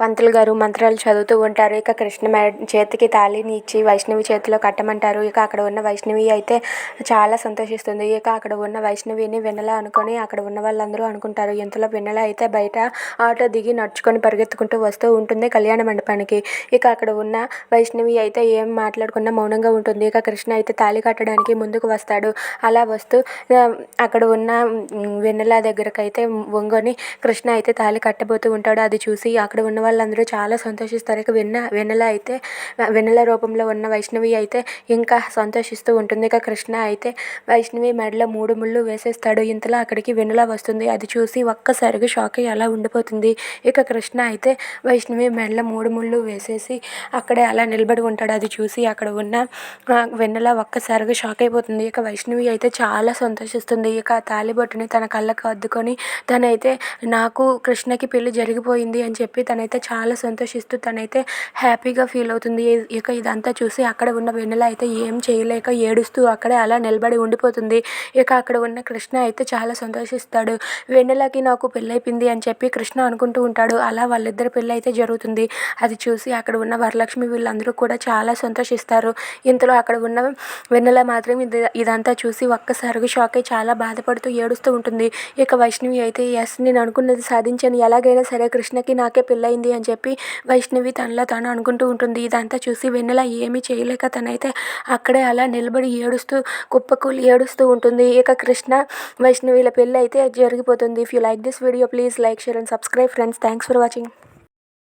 పంతులు గారు మంత్రాలు చదువుతూ ఉంటారు. ఇక కృష్ణ చేతికి తాళిని ఇచ్చి వైష్ణవి చేతిలో కట్టమంటారు. ఇక అక్కడ ఉన్న వైష్ణవి అయితే చాలా సంతోషిస్తుంది. ఇక అక్కడ ఉన్న వైష్ణవిని వెన్నెల అనుకొని అక్కడ ఉన్న వాళ్ళందరూ అనుకుంటారు. ఇంతలో వెన్నెల అయితే బయట ఆటో దిగి నడుచుకొని పరిగెత్తుకుంటూ వస్తూ ఉంటుంది కళ్యాణ మండపానికి. ఇక అక్కడ ఉన్న వైష్ణవి అయితే ఏం మాట్లాడకుండా మౌనంగా ఉంటుంది. ఇక కృష్ణ అయితే తాళి కట్టడానికి ముందుకు వస్తాడు. అలా వస్తూ అక్కడ ఉన్న వెన్నెల దగ్గరకైతే వంగొని కృష్ణ అయితే తాళి కట్టబోతూ ఉంటాడు. అది చూసి అక్కడ ఉన్న వాళ్ళందరూ చాలా సంతోషిస్తారు. ఇక వెన్న వెన్నెల అయితే వెన్నెల రూపంలో ఉన్న వైష్ణవి అయితే ఇంకా సంతోషిస్తూ ఉంటుంది. ఇక కృష్ణ అయితే వైష్ణవి మెడలో మూడు ముళ్ళు వేసేస్తాడు. ఇంతలో అక్కడికి వెన్నెల వస్తుంది. అది చూసి ఒక్కసారిగా షాక్ అయ్యి అలా ఉండిపోతుంది. ఇక కృష్ణ అయితే వైష్ణవి మెడలో మూడు ముళ్ళు వేసేసి అక్కడే అలా నిలబడి ఉంటాడు. అది చూసి అక్కడ ఉన్న వెన్నెల ఒక్కసారిగా షాక్ అయిపోతుంది. ఇక వైష్ణవి అయితే చాలా సంతోషిస్తుంది. ఇక ఆ తన కళ్ళకు అద్దుకొని తనైతే నాకు కృష్ణకి పెళ్ళి జరిగిపోయింది అని చెప్పి తనైతే చాలా సంతోషిస్తూ తనైతే హ్యాపీగా ఫీల్ అవుతుంది. ఇక ఇదంతా చూసి అక్కడ ఉన్న వెన్నెల అయితే ఏం చేయలేక ఏడుస్తూ అక్కడే అలా నిలబడి ఉండిపోతుంది. ఇక అక్కడ ఉన్న కృష్ణ అయితే చాలా సంతోషిస్తాడు. వెన్నెలకి నాకు పెళ్ళైపోయింది అని చెప్పి కృష్ణ అనుకుంటూ ఉంటాడు. అలా వాళ్ళిద్దరి పెళ్ళి అయితే జరుగుతుంది. అది చూసి అక్కడ ఉన్న వరలక్ష్మి వీళ్ళందరూ కూడా చాలా సంతోషిస్తారు. ఇంతలో అక్కడ ఉన్న వెన్నెల మాత్రం ఇది ఇదంతా చూసి ఒక్కసారిగా షాక్ అయి చాలా బాధపడుతూ ఏడుస్తూ ఉంటుంది. ఇక వైష్ణవి అయితే ఎస్ నేను అనుకున్నది సాధించాను. ఎలాగైనా సరే కృష్ణకి నాకే పెళ్ళయింది అని చెప్పి వైష్ణవి తనలో తాను అనుకుంటూ ఉంటుంది. ఇదంతా చూసి వెన్నెల ఏమీ చేయలేక తనైతే అక్కడే అలా నిలబడి ఏడుస్తూ కుప్పకూలి ఏడుస్తూ ఉంటుంది. ఇక కృష్ణ వైష్ణవిల పెళ్ళి అయితే జరిగిపోతుంది. If you like this video please like share and subscribe friends thanks for watching